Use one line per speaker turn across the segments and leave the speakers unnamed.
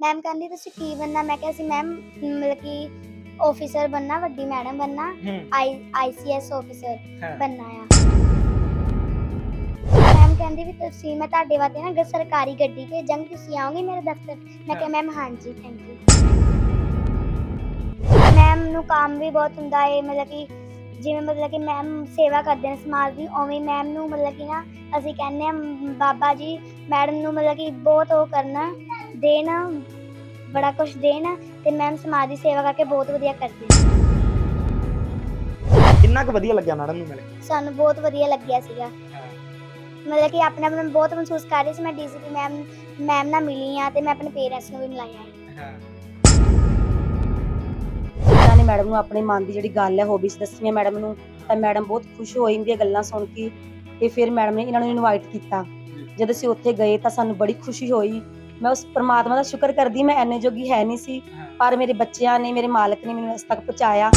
Ma'am ਕਹਿੰਦੀ ਤੁਸੀਂ ਕੀ ਬਣਨਾ? ਮੈਂ ਕਿਹਾ ਸੀ ਮੈਮ ਮਤਲਬ ਕਿ ਆਫੀਸਰ ਬਣਨਾ ਵੱਡੀ ਮੈਡਮ ਬਣਨਾ
ਹੂੰ।
ਆਈ ਆਈਸੀਐਸ ਆਫੀਸਰ
ਹਾਂ।
ਬਣਨਾ ਆ। ਮੈਮ ਕਹਿੰਦੀ ਵੀ ਤੁਸੀਂ ਮੈਂ ਤੁਹਾਡੇ ਵਾਸਤੇ ਨਾ ਗ- ਸਰਕਾਰੀ ਗੱਡੀ ਭੇਜਾਂਗੀ ਤੁਸੀਂ ਆਓਗੇ ਮੇਰੇ ਦਫ਼ਤਰ? ਮੈਂ ਕਿਹਾ ਮੈਮ ਹਾਂਜੀ ਥੈਂਕ ਯੂ ਮੈਮ ਨੂੰ ਕੰਮ ਵੀ ਬਹੁਤ ਹੁੰਦਾ ਹੈ ਮਤਲਬ ਕਿ ਜਿਵੇਂ ਮਤਲਬ ਕਿ ਮੈਮ ਸੇਵਾ ਕਰਦੇ ਨੇ ਸਮਾਜ ਦੀ ਉਵੇਂ ਮੈਮ ਨੂੰ ਮਤਲਬ ਕਿ ਨਾ ਅਸੀਂ ਕਹਿੰਦੇ ਆ ਬਾਬਾ ਜੀ ਮੈਡਮ ਨੂੰ ਮਤਲਬ ਕਿ ਬਹੁਤ ਉਹ ਕਰਨਾ। ਦੇਣ ਬੜਾ ਕੁਝ ਦੇਣ ਤੇ ਮੈਮ ਸਮਾਜ ਦੀ ਸੇਵਾ ਕਰਕੇ ਬਹੁਤ ਵਧੀਆ ਕਰਦੀ ਹੈ
ਕਿੰਨਾ ਕੁ ਵਧੀਆ ਲੱਗਿਆ ਮੈਡਮ ਨੂੰ ਮਿਲ ਕੇ?
ਸਾਨੂੰ ਬਹੁਤ ਵਧੀਆ ਲੱਗਿਆ ਸੀਗਾ। ਮਤਲਬ ਕਿ ਆਪਣੇ ਆਪ ਨੂੰ ਬਹੁਤ ਮਹਿਸੂਸ ਕਰ ਰਹੀ ਸੀ ਮੈਂ ਡੀਸੀਪੀ ਮੈਮ ਮੈਮ ਨਾਲ ਮਿਲੀ ਆ ਤੇ ਮੈਂ ਆਪਣੇ ਪੇਰੈਂਟਸ ਨੂੰ ਵੀ ਮਿਲਾਇਆ ਹੈ।
ਹਾਂ।
ਇਹਨਾਂ ਨੇ ਮੈਡਮ ਨੂੰ ਆਪਣੇ ਮਨ ਦੀ ਜਿਹੜੀ ਗੱਲ ਹੈ ਹੌਬੀਜ਼ ਦੱਸੀਆਂ ਮੈਡਮ ਨੂੰ ਤਾਂ ਮੈਡਮ ਬਹੁਤ ਖੁਸ਼ ਹੋਈ ਇਹਦੀਆਂ ਗੱਲਾਂ ਸੁਣ ਕੇ ਤੇ ਫਿਰ ਮੈਡਮ ਨੇ ਇਹਨਾਂ ਨੂੰ ਇਨਵਾਈਟ ਕੀਤਾ। ਜਦ ਅਸੀਂ ਉੱਥੇ ਗਏ ਤਾਂ ਸਾਨੂੰ ਬੜੀ ਖੁਸ਼ੀ ਹੋਈ ਮੈਂ ਉਸ ਪ੍ਰਮਾਤਮਾ ਦਾ ਸ਼ੁਕਰ ਕਰਦੀ ਮੈਂ ਐਨੇ ਜੋਗੀ ਹੈ ਨਹੀਂ ਸੀ। ਪਰ ਮੇਰੇ ਬੱਚਿਆਂ ਨੇ ਮੇਰੇ ਮਾਲਕ ਨੇ ਮੈਨੂੰ ਇਸ ਤੱਕ ਪਹੁੰਚਾਇਆ।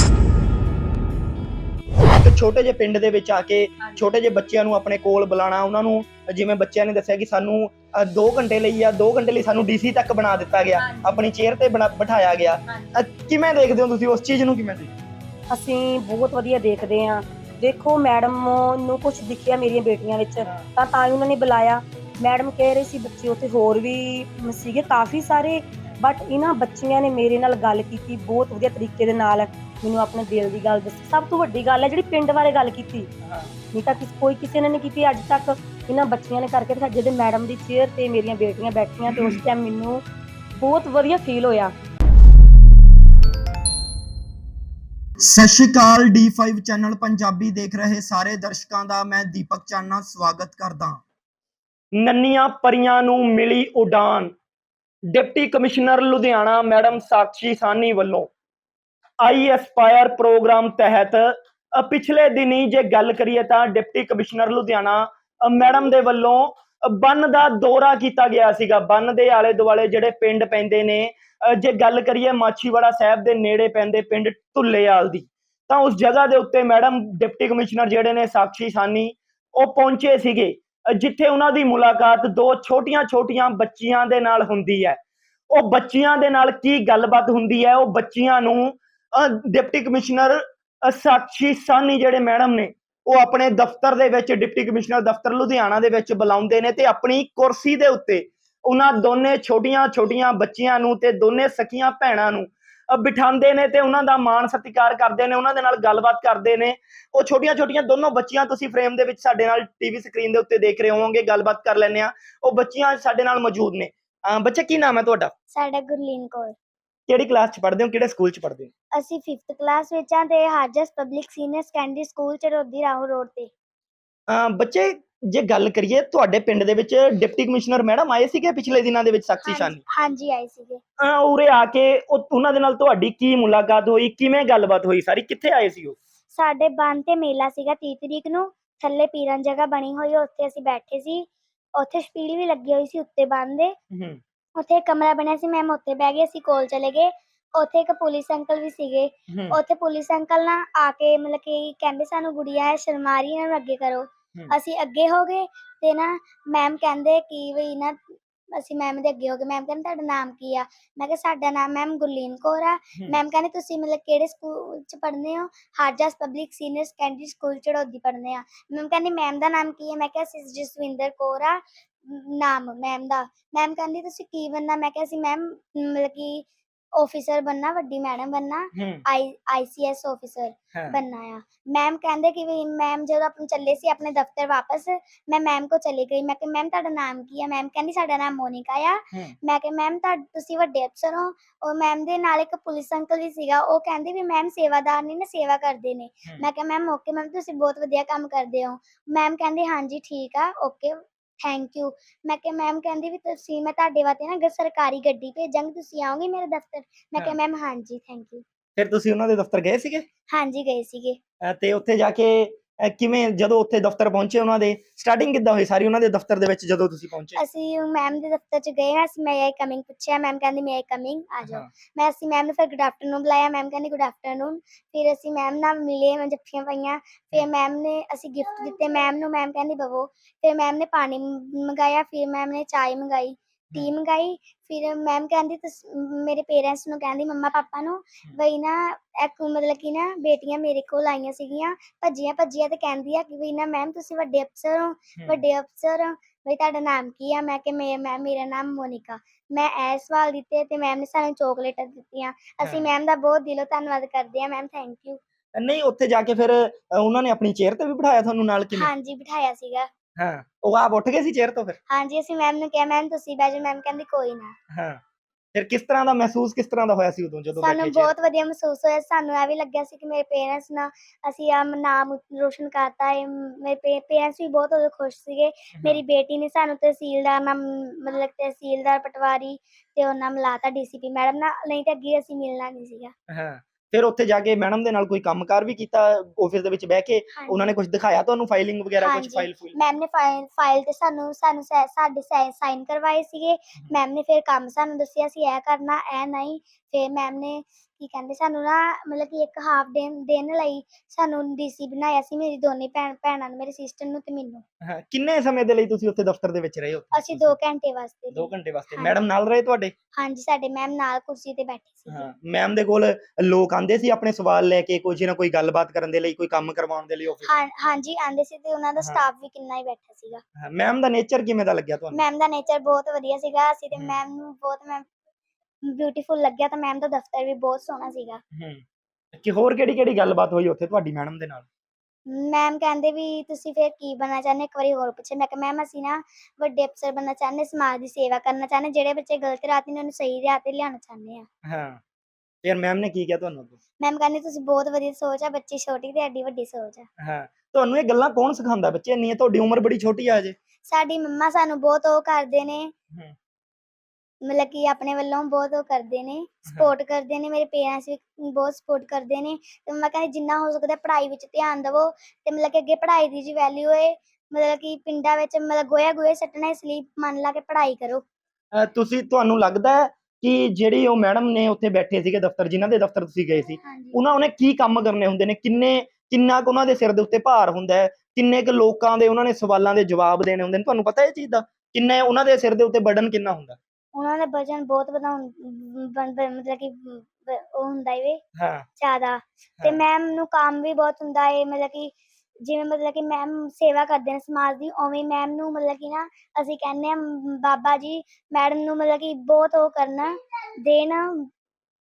ਇੱਕ ਛੋਟੇ ਜਿਹੇ ਪਿੰਡ ਦੇ ਵਿੱਚ ਆ ਕੇ ਛੋਟੇ ਜਿਹੇ ਬੱਚਿਆਂ ਨੂੰ ਆਪਣੇ ਕੋਲ ਬੁਲਾਣਾ ਉਹਨਾਂ ਨੂੰ ਜਿਵੇਂ ਬੱਚਿਆਂ ਨੇ ਦੱਸਿਆ ਕਿ ਸਾਨੂੰ 2 ਘੰਟੇ ਲਈ ਆ 2 ਘੰਟੇ ਲਈ ਸਾਨੂੰ ਡੀਸੀ ਤੱਕ ਬਣਾ ਦਿੱਤਾ ਗਿਆ। ਆਪਣੀ ਚੇਅਰ ਤੇ ਬਣਾ- ਬਿਠਾਇਆ ਗਿਆ। ਅ, ਕਿਵੇਂ ਦੇਖਦੇ ਹੋ ਤੁਸੀਂ ਉਸ ਚੀਜ਼ ਨੂੰ ਕਿਵੇਂ ਦੇਖਦੇ
ਅਸੀਂ ਬਹੁਤ ਵਧੀਆ ਦੇਖਦੇ ਹਾਂ। ਦੇਖੋ ਮੈਡਮ ਨੂੰ ਕੁਝ ਦਿਖਿਆ ਮੇਰੀਆਂ ਬੇਟੀਆਂ ਵਿੱਚ ਤਾਂ ਤਾਂ ਹੀ ਉਹਨਾਂ ਨੇ ਬੁਲਾਇਆ। ਮੈਡਮ ਕਹਿ ਰਹੇ ਸੀ ਬੱਚੇ ਉੱਥੇ ਹੋਰ ਵੀ ਸੀਗੇ, ਕਾਫੀ ਸਾਰੇ ਬਟ ਇਹਨਾਂ ਬੱਚੀਆਂ ਨੇ ਮੇਰੇ ਨਾਲ ਗੱਲ ਕੀਤੀ, ਬਹੁਤ ਵਧੀਆ ਤਰੀਕੇ ਦੇ ਨਾਲ ਮੈਨੂੰ ਆਪਣੇ ਦਿਲ ਦੀ ਗੱਲ ਦੱਸੀ। ਸਭ ਤੋਂ ਵੱਡੀ ਗੱਲ ਹੈ ਜਿਹੜੀ ਪਿੰਡ ਬਾਰੇ ਗੱਲ ਕੀਤੀ। ਨਹੀਂ ਤਾਂ ਕਿਸ, ਕੋਈ ਕਿਸੇ ਨੇ ਨਹੀਂ ਕੀਤੀ, ਅੱਜ ਤੱਕ ਇਹਨਾਂ ਬੱਚੀਆਂ ਨੇ ਕਰਕੇ ਦਿਖਾਇਆ ਜਦੋਂ ਮੈਡਮ ਦੀ ਚੇਅਰ ਤੇ ਮੇਰੀਆਂ ਬੇਟੀਆਂ ਬੈਠੀਆਂ ਤੇ ਉਸ ਟਾਈਮ ਮੈਨੂੰ ਬਹੁਤ ਵਧੀਆ ਫੀਲ ਹੋਇਆ।
ਸਤਿ ਸ਼੍ਰੀ ਅਕਾਲ D5 ਚੈਨਲ ਪੰਜਾਬੀ ਦੇਖ ਰਹੇ ਸਾਰੇ ਦਰਸ਼ਕਾਂ ਦਾ ਮੈਂ ਦੀਪਕ ਚਾਨਾ ਸਵਾਗਤ ਕਰਦਾ
ਨੰਨੀਆਂ ਪਰੀਆਂ ਨੂੰ ਮਿਲੀ ਉਡਾਨ। Deputy commissioner Ludhiana madam Sakshi Sawhney ਵੱਲੋਂ ਆਈ ਐਸਪਾਇਰ ਪ੍ਰੋਗਰਾਮ ਤਹਿਤ ਪਿਛਲੇ ਦਿਨੀ ਜੇ ਗੱਲ ਕਰੀਏ ਤਾਂ ਡਿਪਟੀ ਕਮਿਸ਼ਨਰ ਲੁਧਿਆਣਾ ਮੈਡਮ ਦੇ ਵੱਲੋਂ ਬੰਨ ਦਾ ਦੌਰਾ ਕੀਤਾ ਗਿਆ ਸੀਗਾ। ਬੰਨ ਦੇ ਆਲੇ ਦੁਆਲੇ ਜਿਹੜੇ ਪਿੰਡ ਪੈਂਦੇ ਨੇ ਜੇ ਗੱਲ ਕਰੀਏ ਮਾਛੀਵਾੜਾ ਸਾਹਿਬ ਦੇ ਨੇੜੇ ਪੈਂਦੇ ਪਿੰਡ ਢੁੱਲੇਆਲ ਦੀ, ਤਾਂ ਉਸ ਜਗ੍ਹਾ ਦੇ ਉੱਤੇ ਮੈਡਮ, ਡਿਪਟੀ ਕਮਿਸ਼ਨਰ ਜਿਹੜੇ ਨੇ ਸਾਕਸ਼ੀ ਸਾਨੀ ਉਹ ਪਹੁੰਚੇ ਸੀਗੇ। ਜਿੱਥੇ ਉਹਨਾਂ ਦੀ ਮੁਲਾਕਾਤ ਦੋ ਛੋਟੀਆਂ-ਛੋਟੀਆਂ ਬੱਚੀਆਂ ਦੇ ਨਾਲ ਹੁੰਦੀ ਹੈ। ਉਹ ਬੱਚੀਆਂ ਦੇ ਨਾਲ ਕੀ ਗੱਲਬਾਤ ਹੁੰਦੀ ਹੈ? ਉਹ ਬੱਚੀਆਂ ਨੂੰ ਡਿਪਟੀ ਕਮਿਸ਼ਨਰ ਅ, ਸਾਕਸ਼ੀ ਸਾਨੀ ਜਿਹੜੇ ਮੈਡਮ ਨੇ ਉਹ ਆਪਣੇ ਦਫ਼ਤਰ ਦੇ ਵਿੱਚ ਡਿਪਟੀ ਕਮਿਸ਼ਨਰ ਦਫ਼ਤਰ ਲੁਧਿਆਣਾ ਦੇ ਵਿੱਚ ਬੁਲਾਉਂਦੇ ਨੇ ਤੇ ਆਪਣੀ ਕੁਰਸੀ ਦੇ ਉੱਤੇ ਉਹਨਾਂ ਦੋਨੇ ਛੋਟੀਆਂ-ਛੋਟੀਆਂ ਬੱਚੀਆਂ ਨੂੰ ਤੇ ਦੋਨੇ ਸਕੀਆਂ ਭੈਣਾਂ ਨੂੰ ਬਿਠਾਉਂਦੇ ਨੇ ਤੇ ਉਹਨਾਂ ਦਾ ਮਾਣ ਸਤਿਕਾਰ ਕਰਦੇ ਨੇ ਉਹਨਾਂ ਦੇ ਨਾਲ ਗੱਲਬਾਤ ਕਰਦੇ ਨੇ। ਉਹ ਛੋਟੀਆਂ-ਛੋਟੀਆਂ ਦੋਨੋਂ ਬੱਚੀਆਂ ਤੁਸੀਂ ਫਰੇਮ ਦੇ ਵਿੱਚ ਸਾਡੇ ਨਾਲ ਟੀਵੀ ਸਕਰੀਨ ਦੇ ਉੱਤੇ ਦੇਖ ਰਹੇ ਹੋਵੋਗੇ ਗੱਲਬਾਤ ਕਰ ਲੈਂਦੇ ਆ ਉਹ ਬੱਚੀਆਂ ਸਾਡੇ ਨਾਲ ਮੌਜੂਦ ਨੇ। ਬੱਚਾ ਕੀ ਨਾਮ ਹੈ ਤੁਹਾਡਾ?
ਸਾਡਾ ਗੁਰਲੀਨ ਕੌਰ।
ਕਿਹੜੀ ਕਲਾਸ 'ਚ ਪੜ੍ਹਦੇ ਹੋ? ਕਿਹੜੇ ਸਕੂਲ 'ਚ ਪੜ੍ਹਦੇ ਹੋ?
ਅਸੀਂ 5th ਕਲਾਸ ਵਿੱਚ ਆ ਤੇ Harjas public senior secondary school Charodi Rahon road ਤੇ।
ਬੱਚੇ ਜੇ ਗੱਲ ਕਰੀਏ ਤੁਹਾਡੇ ਪਿੰਡ ਦੇ ਵਿੱਚ ਡਿਪਟੀ ਕਮਿਸ਼ਨਰ ਮੈਡਮ ਆਏ ਸੀਗੇ ਪਿਛਲੇ ਦਿਨਾਂ ਦੇ ਵਿੱਚ
ਹਾਂਜੀ-
ਸ਼ਾਨੀ
ਹਾਂਜੀ ਆਏ ਸੀਗੇ।
ਅਹ ਉਰੇ ਆ ਕੇ ਉਹ ਉਹਨਾਂ ਦੇ ਨਾਲ ਤੁਹਾਡੀ ਕੀ ਮੁਲਾਕਾਤ ਹੋਈ? ਕਿਵੇਂ ਗੱਲਬਾਤ ਹੋਈ ਸਾਰੀ? ਕਿੱਥੇ ਆਏ ਸੀ ਉਹ?
ਸਾਡੇ ਬੰਨ ਤੇ ਮੇਲਾ ਸੀਗਾ 30 ਤਰੀਕ ਨੂੰ। ਥੱਲੇ ਪੀਰਨ ਜਗ੍ਹਾ ਬਣੀ ਹੋਈ ਉੱਥੇ ਅਸੀਂ ਬੈਠੇ ਸੀ। ਉੱਥੇ ਸਪੀਲ ਵੀ ਲੱਗੀ ਹੋਈ ਸੀ ਉੱਤੇ ਬੰਨ ਦੇ।
ਹੂੰ।
ਉੱਥੇ ਇੱਕ ਕਮਰਾ ਬਣਿਆ ਸੀ ਮੈਮ ਉੱਥੇ ਬਹਿ ਗਏ ਅਸੀਂ ਕੋਲ ਚਲੇ ਗਏ। ਉੱਥੇ ਇੱਕ ਪੁਲਿਸ ਅੰਕਲ ਵੀ ਸੀਗੇ। ਉੱਥੇ ਪੁਲਿਸ ਅੰਕਲ ਨਾ ਆ ਕੇ ਮਤਲਬ ਕਿ ਕਹਿੰਦੇ ਸਾਨੂੰ ਗੁੜੀਆ ਹੈ ਸ਼ਰਮਾ ਰਹੀ ਹੈ ਇਹਨਾਂ ਨੂੰ ਅੱਗੇ ਕਰੋ। ਅਸੀਂ ਅੱਗੇ ਹੋ ਗਏ ਤੇ ਨਾ ਮੈਮ ਕਹਿੰਦੇ ਕਿ ਵੀ ਨਾ ਅਸੀਂ ਮੈਮ ਦੇ ਅੱਗੇ ਹੋ ਗਏ। ਮੈਮ ਕਹਿੰਦੇ ਤੁਹਾਡਾ ਨਾਮ ਕੀ ਆ? ਮੈਂ ਕਿਹਾ ਸਾਡਾ ਨਾਮ ਮੈਮ ਗੁਰਲੀਨ ਕੌਰ ਆ। ਮੈਮ ਕਹਿੰਦੇ ਤੁਸੀਂ ਮਤਲਬ ਕਿਹੜੇ ਸਕੂਲ ਚ ਪੜ੍ਹਦੇ ਹੋ? Harjas public senior secondary school Charodi ਪੜ੍ਹਦੇ ਆ। ਮੈਮ ਕਹਿੰਦੀ ਮੈਮ ਦਾ ਨਾਮ ਕੀ ਹੈ ਮੈਂ ਕਿਹਾ ਅਸੀਂ ਜਸਵਿੰਦਰ ਕੌਰ ਆ। ਮ- ਨਾਮ ਮੈਮ ਦਾ। ਮੈਮ ਕਹਿੰਦੀ ਤੁਸੀਂ ਕੀ ਬਣਨਾ? ਮੈਂ ਕਿਹਾ ਸੀ ਮੈਮ ਮਤਲਬ ਕਿ ਆਫੀਸਰ ਬਣਨਾ ਵੱਡੀ ਮੈਡਮ ਬਣਨਾ
ਹੂੰ
ਆਈ ਆਈਸੀਐਸ ਆਫੀਸਰ
ਹਾਂ।
बनना आ मैम कहते कि भी मैम जब अपन चले सी अपने दफ्तर वापस मैं मैम को चली गई मैं कि मैम ਤੁਹਾਡਾ ਨਾਮ ਕੀ ਹੈ ਮੈਮ ਕਹਿੰਦੀ ਸਾਡਾ ਨਾਮ ਮੋਨਿਕਾ ਆ
ਹੂੰ।
ਮੈਂ ਕਿ ਮੈਮ ਤੁਹਾ ਤੁਸੀਂ ਵੱਡੇ ਅਫਸਰ ਹੋ ਔਰ ਮੈਮ ਦੇ ਨਾਲ ਇੱਕ ਪੁਲਿਸ ਅੰਕਲ ਵੀ ਸੀਗਾ ਉਹ ਕਹਿੰਦੇ ਵੀ ਮੈਮ ਸੇਵਾਦਾਰ ਨਹੀਂ ਨਾ ਸੇਵਾ ਕਰਦੇ ਨੇ
ਹੂੰ।
ਮੈਂ ਕਿਹਾ ਮੈਮ ਓਕੇ ਮੈਮ ਤੁਸੀਂ ਬਹੁਤ ਵਧੀਆ ਕੰਮ ਕਰਦੇ ਹੋ ਮੈਮ ਕਹਿੰਦੇ ਹਾਂਜੀ ਠੀਕ ਆ ਓਕੇ ਥੈਂਕ ਯੂ ਮੈਂ ਕਿਹਾ ਮੈਮ ਕਹਿੰਦੀ ਵੀ ਤੁਸੀਂ ਮੈਂ ਤੁਹਾਡੇ ਵਾਸਤੇ ਨਾ ਗ- ਸਰਕਾਰੀ ਗੱਡੀ ਭੇਜਾਂਗੀ ਤੁਸੀਂ ਆਓਗੇ ਮੇਰੇ ਦਫ਼ਤਰ? ਮੈਂ ਕਿਹਾ
ਹਾਂ।
ਮੈਮ ਹਾਂਜੀ ਥੈਂਕ ਯੂ
ਫਿਰ ਤੁਸੀਂ ਉਹਨਾਂ ਦੇ ਦਫ਼ਤਰ ਗਏ ਸੀਗੇ?
ਹਾਂਜੀ ਗਏ ਸੀਗੇ।
ਅਹ ਤੇ ਉੱਥੇ ਜਾ ਕੇ ਕਿਵੇਂ ਜਦੋਂ ਉੱਥੇ ਦਫ਼ਤਰ ਪਹੁੰਚੇ ਉਹਨਾਂ ਦੇ? ਸਟਾਰਟਿੰਗ ਕਿੱਦਾਂ ਹੋਈ? ਸਾਰੀ ਉਹਨਾਂ ਦੇ ਦਫ਼ਤਰ ਦੇ ਵਿੱਚ ਜਦੋਂ ਤੁਸੀਂ ਪਹੁੰਚੇ?
ਅਸੀਂ ਮੈਮ ਦੇ ਦਫ਼ਤਰ ਚ ਗਏ ਹਾਂ ਅਸੀਂ ਮੈਂ ਆਈ ਕਮਿੰਗ ਪੁੱਛਿਆ ਮੈਮ ਕਹਿੰਦੀ ਮੈਂ ਆਈ ਕਮਿੰਗ ਆ ਜਾਓ। ਮੈਂ ਅਸੀਂ ਮੈਮ ਨੂੰ ਫਿਰ ਗੁੱਡ ਆਫਟਰਨੂਨ ਬੁਲਾਇਆ ਮੈਮ ਕਹਿੰਦੀ ਗੁੱਡ ਆਫਟਰਨੂਨ ਫਿਰ ਅਸੀਂ ਮੈਮ ਨਾਲ ਮਿਲੇ ਮੈਂ ਜੱਫੀਆਂ ਪਾਈਆਂ। ਫਿਰ ਮੈਮ ਨੇ ਅਸੀਂ ਗਿਫਟ ਦਿੱਤੇ ਮੈਮ ਨੂੰ ਮੈਮ ਕਹਿੰਦੀ ਬਵੋ ਫਿਰ ਮੈਮ ਨੇ ਪਾਣੀ ਮੰਗਾਇਆ ਫਿਰ ਮੈਮ ਨੇ ਚਾय ਮੰਗਾਈ। ਟੀ ਮੰਗਾਈ ਫਿਰ ਮੈਮ ਕਹਿੰਦੀ ਤੁਸ ਮੇਰੇ ਪੇਰੈਂਟਸ ਨੂੰ ਕਹਿੰਦੀ ਮੰਮਾ ਪਾਪਾ ਨੂੰ ਬਈ ਨਾ ਇੱਕ ਮਤਲਬ ਕਿ ਨਾ ਬੇਟੀਆਂ ਮੇਰੇ ਕੋਲ ਆਈਆਂ ਸੀਗੀਆਂ ਭੱਜੀਆਂ ਭੱਜੀਆਂ ਤੇ ਕਹਿੰਦੀ ਆ ਕਿ ਬਈ ਨਾ ਮੈਮ ਤੁਸੀਂ ਵੱਡੇ ਅਫਸਰ ਹੋ ਵੱਡੇ ਅਫਸਰ ਹੋ ਬਈ ਤੁਹਾਡਾ ਨਾਮ ਕੀ ਆ? ਮੈਂ ਕਿ ਮੇ- ਮੇਰਾ ਨਾਮ ਮੋਨਿਕਾ। ਮੈਂ ਇਹ ਸਵਾਲ ਦਿੱਤੇ ਤੇ ਮੈਮ ਨੇ ਸਾਨੂੰ ਚੋਕਲੇਟਾਂ ਦਿੱਤੀਆਂ। ਅਸੀਂ
ਹਾਂ।
ਮੈਮ ਦਾ ਬਹੁਤ ਦਿਲੋਂ ਧੰਨਵਾਦ ਕਰਦੇ ਹਾਂ ਮੈਮ ਥੈਂਕ ਯੂ
ਨਹੀਂ ਉੱਥੇ ਜਾ ਕੇ ਫਿਰ ਅ, ਉਹਨਾਂ ਨੇ ਆਪਣੀ ਚੇਅਰ ਤੇ ਵੀ ਬਿਠਾਇਆ ਤੁਹਾਨੂੰ ਨਾਲ ਕਿਵੇਂ?
ਹਾਂਜੀ ਬਿਠਾਇਆ ਸੀਗਾ।
ਹਾਂ। ਉਹ ਆਪ ਉੱਠ ਗਏ ਸੀ ਚੇਅਰ ਤੋਂ ਫਿਰ?
ਹਾਂਜੀ ਅਸੀਂ ਮੈਮ ਨੂੰ ਕਿਹਾ ਮੈਮ ਤੁਸੀਂ ਬਹਿ ਜਾਓ। ਮੈਮ ਕਹਿੰਦੀ ਕੋਈ ਨਾ।
ਹਾਂ। ਫਿਰ ਕਿਸ ਤਰ੍ਹਾਂ ਦਾ ਮਹਿਸੂਸ ਕਿਸ ਤਰ੍ਹਾਂ ਦਾ ਹੋਇਆ ਸੀ ਉਦੋਂ ਜਦੋਂ
ਸਾਨੂੰ
chair
ਬਹੁਤ ਵਧੀਆ ਮਹਿਸੂਸ ਹੋਇਆ। ਸਾਨੂੰ ਇਹ ਵੀ ਲੱਗਿਆ ਸੀ ਕਿ ਮੇਰੇ ਪੇਰੈਂਟਸ ਨਾਲ ਅਸੀਂ ਆ ਨਾਮ ਰੋਸ਼ਨ ਕਰਤਾ। ਹੈ ਮੇਰੇ ਪੇਰੈਂਟਸ ਵੀ ਬਹੁਤ ਉਦੋਂ ਖੁਸ਼ ਸੀਗੇ? ਮੇਰੀ ਬੇਟੀ ਨੇ ਸਾਨੂੰ ਤਹਿਸੀਲਦਾਰ ਨਾਲ ਮ- ਮਤਲਬ ਤਹਿਸੀਲਦਾਰ ਪਟਵਾਰੀ ਤੇ ਉਹਨਾਂ ਮਿਲਾਤਾ ਡੀਸੀਪੀ। ਮੈਡਮ ਨਾਲ ਨਹੀਂ ਤਾਂ ਅੱਗੇ ਅਸੀਂ ਮਿਲਣਾ ਨਹੀਂ ਸੀਗਾ।
ਹਾਂ। ਫਿਰ ਉੱਥੇ ਜਾ ਕੇ ਮੈਡਮ ਦੇ ਨਾਲ ਕੋਈ ਕੰਮਕਾਰ ਵੀ ਕੀਤਾ ਆਫਿਸ ਦੇ ਵਿੱਚ ਬਹਿ ਕੇ ਉਹਨਾਂ ਨੇ ਕੁਝ ਦਿਖਾਇਆ ਤੁਹਾਨੂੰ ਫਾਈਲਿੰਗ ਵਗੈਰਾ ਕੁਝ। ਫਾਈਲ ਫੂਲ
ਮੈਮ ਨੇ ਫਾਈਲ ਫਾਈਲ ਤੇ ਸਾਨੂੰ ਸਾਨੂੰ ਸੈ- ਸਾਡੇ ਸਾਈਨ ਕਰਵਾਏ ਸੀਗੇ। ਮੈਮ ਨੇ ਫਿਰ ਕੰਮ ਸਾਨੂੰ ਦੱਸਿਆ ਸੀ ਇਹ ਕਰਨਾ ਇਹ ਨਹੀਂ। ਫਿਰ ਮੈਮ ਨੇ ਕੀ ਕਹਿੰਦੇ ਸਾਨੂੰ ਨਾ ਮਤਲਬ ਕਿ ਇੱਕ ਹਾਫ ਦਿਨ ਦਿਨ ਲਈ ਸਾਨੂੰ ਡੀਸੀ ਬਣਾਇਆ ਸੀ ਮੇਰੀ ਦੋਨੇ ਭੈਣ ਭੈਣਾਂ ਨੂੰ ਮੇਰੇ ਸਿਸਟਰ ਨੂੰ ਤੇ ਮੈਨੂੰ
ਹਾਂ ਕਿੰਨੇ ਸਮੇਂ ਦੇ ਲਈ ਤੁਸੀਂ ਉੱਥੇ ਦਫ਼ਤਰ ਦੇ ਵਿੱਚ ਰਹੇ ਹੋ
ਅਸੀਂ 2 ਘੰਟੇ ਵਾਸਤੇ
2
ਲਈ।
ਘੰਟੇ ਵਾਸਤੇ
ਹਾਂਜੀ।
ਮੈਡਮ ਨਾਲ ਰਹੇ ਤੁਹਾਡੇ
ਹਾਂਜੀ ਸਾਡੇ ਮੈਮ ਨਾਲ ਕੁਰਸੀ ਤੇ ਬੈਠੇ ਸੀ
ਹਾਂ ਮੈਮ ਦੇ ਕੋਲ ਲੋਕ ਆਂਦੇ ਸੀ ਆਪਣੇ ਸਵਾਲ ਲੈ ਕੇ ਕੋਈ ਨਾ ਕੋਈ ਗੱਲਬਾਤ ਕਰਨ ਦੇ ਲਈ ਕੋਈ ਕੰਮ ਕਰਵਾਉਣ ਦੇ ਲਈ ਆਫਿਸ
ਹਾਂ ਹਾਂਜੀ ਆਂਦੇ ਸੀ ਤੇ ਉਹਨਾਂ ਦਾ
ਹਾਂ।
ਸਟਾਫ ਵੀ ਕਿੰਨਾ ਹੀ ਬੈਠਾ ਸੀਗਾ
ਮੈਮ ਦਾ ਨੇਚਰ ਕਿਵੇਂ ਦਾ ਲੱਗਿਆ ਤੁਹਾਨੂੰ
ਮੈਮ ਦਾ ਨੇਚਰ ਬਹੁਤ ਵਧੀਆ ਸੀਗਾ ਅਸੀਂ ਤੇ
ਹਮ।
ਮੈਮ ਨੂੰ ਬਹੁਤ ਮੈਮ ਬਿਊਟੀਫੁਲ ਲੱਗਿਆ ਤਾਂ ਮੈਮ ਦਾ ਦਫ਼ਤਰ ਵੀ ਬਹੁਤ ਸੋਹਣਾ ਸੀਗਾ।
ਹੂੰ ਕਿ ਹੋਰ ਕਿਹੜੀ ਕਿਹੜੀ ਗੱਲਬਾਤ ਹੋਈ ਉੱਥੇ ਤੁਹਾਡੀ ਮੈਡਮ ਦੇ ਨਾਲ?
ਮੈਮ ਕਹਿੰਦੇ ਵੀ ਤੁਸੀਂ ਫਿਰ ਕੀ ਬਣਨਾ ਚਾਹੁੰਦੇ ਇੱਕ ਵਾਰੀ ਹੋਰ ਪੁੱਛੇ। ਮੈਂ ਕਿਹਾ ਮੈਮ ਅਸੀਂ ਨਾ ਵੱਡੇ ਅਫਸਰ ਬਣਨਾ ਚਾਹੁੰਦੇ ਸਮਾਜ ਦੀ ਸੇਵਾ ਕਰਨਾ ਚਾਹੁੰਦੇ ਜਿਹੜੇ ਬੱਚੇ ਗਲਤ ਰਾਹ ਤੇ ਉਹਨਾਂ ਨੂੰ ਸਹੀ ਰਾਹ ਤੇ ਲਿਆਉਣਾ ਚਾਹੁੰਦੇ ਆ।
ਹਾਂ ਫਿਰ ਮੈਮ ਨੇ ਕੀ ਕਿਹਾ ਤੁਹਾਨੂੰ ਅੱਗੋਂ?
ਮੈਮ ਕਹਿੰਦੇ ਤੁਸੀਂ ਬਹੁਤ ਵਧੀਆ ਸੋਚ ਆ ਬੱਚੀ ਛੋਟੀ ਤੇ ਐਡੀ ਵੱਡੀ ਸੋਚ ਆ।
ਹਾਂ ਤੁਹਾਨੂੰ ਇਹ ਗੱਲਾਂ ਕੌਣ ਸਿਖਾਉਂਦਾ ਬੱਚੇ? ਇੰਨੀ ਤੁਹਾਡੀ ਉਮਰ ਬੜੀ ਛੋਟੀ ਆ ਅਜੇ।
ਸਾਡੀ ਮੰਮਾ ਸਾਨੂੰ ਬਹੁਤ ਉਹ ਕਰਦੇ ਨੇ।
ਹਮ।
ਮਤਲਬ ਕਿ ਆਪਣੇ ਵੱਲੋਂ ਬਹੁਤ ਉਹ ਕਰਦੇ ਨੇ ਸਪੋਰਟ ਕਰਦੇ ਨੇ ਮੇਰੇ ਪੇਰੈਂਟਸ ਵੀ ਬਹੁਤ ਸਪੋਰਟ ਕਰਦੇ ਨੇ ਤੇ ਮੰਮਾ ਕਹਿੰਦੇ ਜਿੰਨਾ ਹੋ ਸਕਦਾ ਪੜ੍ਹਾਈ ਵਿੱਚ ਧਿਆਨ ਦਿਵੋ ਤੇ ਮਤਲਬ ਕਿ ਅੱਗੇ ਪੜ੍ਹਾਈ ਦੀ ਜੀ ਵੈਲਿਊ ਹੈ ਮਤਲਬ ਕਿ ਪਿੰਡਾਂ ਵਿੱਚ ਮਤਲਬ ਗੋਇਆ ਗੋਇਆ ਸੱਟਣਾ ਇਸ ਲਈ ਮਨ ਲਾ ਕੇ ਪੜ੍ਹਾਈ ਕਰੋ।
ਅਹ ਤੁਸੀਂ ਤੁਹਾਨੂੰ ਲੱਗਦਾ ਹੈ ਕਿ ਜਿਹੜੀ ਉਹ ਮੈਡਮ ਨੇ ਉੱਥੇ ਬੈਠੇ ਸੀਗੇ ਦਫ਼ਤਰ ਜਿਨ੍ਹਾਂ ਦੇ ਦਫ਼ਤਰ ਤੁਸੀਂ ਗਏ ਸੀ
ਹਾਂਜੀ।
ਉਹਨਾਂ ਉਹਨੇ ਕੀ ਕੰਮ ਕਰਨੇ ਹੁੰਦੇ ਨੇ? ਕਿੰਨੇ ਕਿੰਨਾ ਕੁ ਉਹਨਾਂ ਦੇ ਸਿਰ ਦੇ ਉੱਤੇ ਭਾਰ ਹੁੰਦਾ ਹੈ? ਕਿੰਨੇ ਕੁ ਲੋਕਾਂ ਦੇ ਉਹਨਾਂ ਨੇ ਸਵਾਲਾਂ ਦੇ ਜਵਾਬ ਦੇਣੇ ਹੁੰਦੇ ਨੇ? ਤੁਹਾਨੂੰ ਪਤਾ ਇਹ ਚੀਜ਼ ਦਾ? ਕਿੰਨੇ ਉਹਨਾਂ ਦੇ ਸਿਰ ਦੇ ਉੱਤੇ ਬਰਡਨ ਕਿੰਨਾ ਹੁੰਦਾ?
ਉਹਨਾਂ ਦਾ ਵਜਨ ਬਹੁਤ ਵਧਾਉਣ ਬਣ- ਬਣ- ਮਤਲਬ ਕਿ ਉਹ ਹੁੰਦਾ ਏ
ਹਾਂ।
ਜ਼ਿਆਦਾ। ਤੇ
ਹਾਂ।
ਮੈਮ ਨੂੰ ਕੰਮ ਵੀ ਬਹੁਤ ਹੁੰਦਾ ਏ ਮਤਲਬ ਕਿ ਜਿਵੇਂ ਮਤਲਬ ਕਿ ਮੈਮ ਸੇਵਾ ਕਰਦੇ ਨੇ ਸਮਾਜ ਦੀ ਉਵੇਂ ਮੈਮ ਨੂੰ ਮਤਲਬ ਕਿ ਨਾ ਅਸੀਂ ਕਹਿੰਦੇ ਆ ਬਾਬਾ ਜੀ ਮੈਡਮ ਨੂੰ ਮਤਲਬ ਕਿ ਬਹੁਤ ਉਹ ਕਰਨਾ ਦੇਣ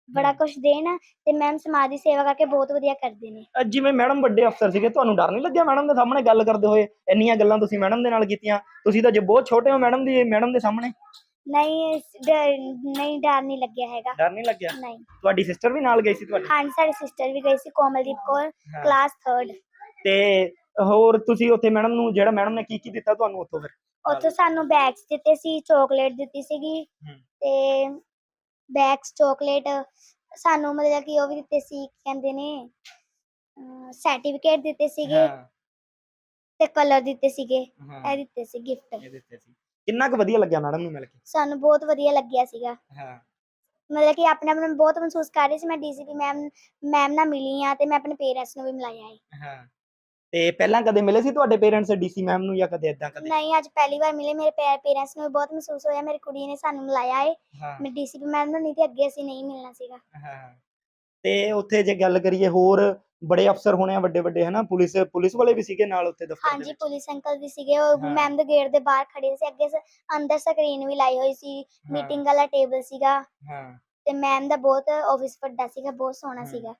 ਬੜਾ
ਹਮ।
ਕੁਝ ਦੇਣ ਤੇ ਮੈਮ ਸਮਾਜ ਦੀ ਸੇਵਾ ਕਰਕੇ ਬਹੁਤ ਵਧੀਆ ਕਰਦੇ ਨੇ।
ਅਹ ਜਿਵੇਂ ਮੈਡਮ ਵੱਡੇ ਅਫਸਰ ਸੀਗੇ ਤੁਹਾਨੂੰ ਡਰ ਨਹੀਂ ਲੱਗਿਆ ਮੈਡਮ ਦੇ ਸਾਹਮਣੇ ਗੱਲ ਕਰਦੇ ਹੋਏ? ਇੰਨੀਆਂ ਗੱਲਾਂ ਤੁਸੀਂ ਮੈਡਮ ਦੇ ਨਾਲ ਕੀਤੀਆਂ ਤੁਸੀਂ ਤਾਂ ਜੇ ਬਹੁਤ ਛੋਟੇ ਹੋ ਮੈਡਮ ਦੀ ਮੈਡਮ ਦੇ ਸਾਹਮਣੇ।
ਨਹੀਂ ਇਸ ਡਰ ਨਹੀਂ ਡਰ ਨਹੀਂ ਲੱਗਿਆ ਹੈਗਾ।
ਡਰ ਨਹੀਂ ਲੱਗਿਆ?
ਨਹੀਂ।
ਤੁਹਾਡੀ ਸਿਸਟਰ ਵੀ ਨਾਲ ਗਈ ਸੀ ਤੁਹਾਡੀ?
ਹਾਂਜੀ ਸਾਡੀ ਸਿਸਟਰ ਵੀ ਗਈ ਸੀ ਕੋਮਲਦੀਪ ਕੌਰ
ਹਾਂ।
ਕਲਾਸ 3rd
ਤੇ ਹੋਰ ਤੁਸੀਂ ਉੱਥੇ ਮੈਡਮ ਨੂੰ ਜਿਹੜਾ ਮੈਡਮ ਨੇ ਕੀ ਕੀ ਦਿੱਤਾ ਤੁਹਾਨੂੰ ਉੱਥੋਂ ਫਿਰ?
ਉੱਥੋਂ ਸਾਨੂੰ ਬੈਗਸ ਦਿੱਤੇ ਸੀ ਚਾਕਲੇਟ ਦਿੱਤੀ ਸੀਗੀ।
ਹਮ।
ਤੇ ਬੈਗਸ ਚਾਕਲੇਟ ਸਾਨੂੰ ਮਤਲਬ ਕਿ ਉਹ ਵੀ ਦਿੱਤੇ ਸੀ ਕੀ ਕਹਿੰਦੇ ਨੇ ਸਰਟੀਫਿਕੇਟ ਦਿੱਤੇ ਸੀਗੇ
ਹਾਂ।
ਤੇ ਕਲਰ ਦਿੱਤੇ ਸੀਗੇ।
ਹਾਂ।
ਇਹ ਦਿੱਤੇ ਸੀ ਗਿਫਟ
ਇਹ ਦਿੱਤੇ ਸੀ। ਕਿੰਨਾ ਕੁ ਵਧੀਆ ਲੱਗਿਆ ਮੈਡਮ ਨੂੰ ਮਿਲ ਕੇ?
ਸਾਨੂੰ ਬਹੁਤ ਵਧੀਆ ਲੱਗਿਆ ਸੀਗਾ।
ਹਾਂ।
ਮਤਲਬ ਕਿ ਆਪਣੇ ਆਪ ਨੂੰ ਬਹੁਤ ਮਹਿਸੂਸ ਕਰ ਰਹੀ ਸੀ ਮੈਂ ਡੀਸੀਪੀ ਮੈਮ ਮੈਮ ਨਾਲ ਮਿਲੀ ਆ ਤੇ ਮੈਂ ਆਪਣੇ ਪੇਰੈਂਟਸ ਨੂੰ ਵੀ ਮਿਲਾਇਆ ਹੈ
ਹਾਂ। ਤੇ ਪਹਿਲਾਂ ਕਦੇ ਮਿਲੇ ਸੀ ਤੁਹਾਡੇ ਪੇਰੈਂਟਸ ਡੀਸੀ ਮੈਮ ਨੂੰ ਜਾਂ ਕਦੇ ਇਦਾਂ ਕਦੇ?
ਨਹੀਂ ਅੱਜ ਪਹਿਲੀ ਵਾਰ ਮਿਲੇ। ਮੇਰੇ ਪੇਰੈਂਟਸ ਨੂੰ ਵੀ ਬਹੁਤ ਮਹਿਸੂਸ ਹੋਇਆ। ਮੇਰੀ ਕੁੜੀ ਨੇ ਸਾਨੂੰ ਮਿਲਾਇਆ ਹੈ
ਹਾਂ।
ਮੈਂ ਡੀਸੀਪੀ ਮੈਮ ਨੂੰ ਨਹੀਂ ਤੇ ਅੱਗੇ ਅਸੀਂ ਨਹੀਂ ਮਿਲਣਾ ਸੀਗਾ।
ਹਾਂ। ਤੇ ਉੱਥੇ ਜੇ ਗੱਲ ਕਰੀਏ ਹੋਰ ਬੜੇ ਅਫਸਰ ਹੋਣੇ ਆ ਵੱਡੇ ਵੱਡੇ ਹਨਾ? ਪੁਲਿਸ ਪੁਲਿਸ ਵਾਲੇ ਵੀ ਸੀਗੇ ਨਾਲ ਉੱਥੇ ਦਫ਼ਤਰ ਦੇ
ਹਾਂਜੀ
ਵਿੱਚ।
ਪੁਲਿਸ ਅੰਕਲ ਵੀ ਸੀਗੇ ਉਹ
ਹਾਂ।
ਮੈਮ ਦੇ ਗੇਟ ਦੇ ਬਾਹਰ ਖੜੇ ਸੀ ਅੱਗੇ ਸ- ਅੰਦਰ ਸਕਰੀਨ ਵੀ ਲਾਈ ਹੋਈ ਸੀ
ਹਾਂ,
ਮੀਟਿੰਗ ਵਾਲਾ ਟੇਬਲ ਸੀਗਾ।
ਹਾਂ।
ਤੇ ਮੈਮ ਦਾ ਬਹੁਤ ਆਫਿਸ ਵੱਡਾ ਸੀਗਾ ਬਹੁਤ ਸੋਹਣਾ
ਹਾਂ।
ਸੀਗਾ।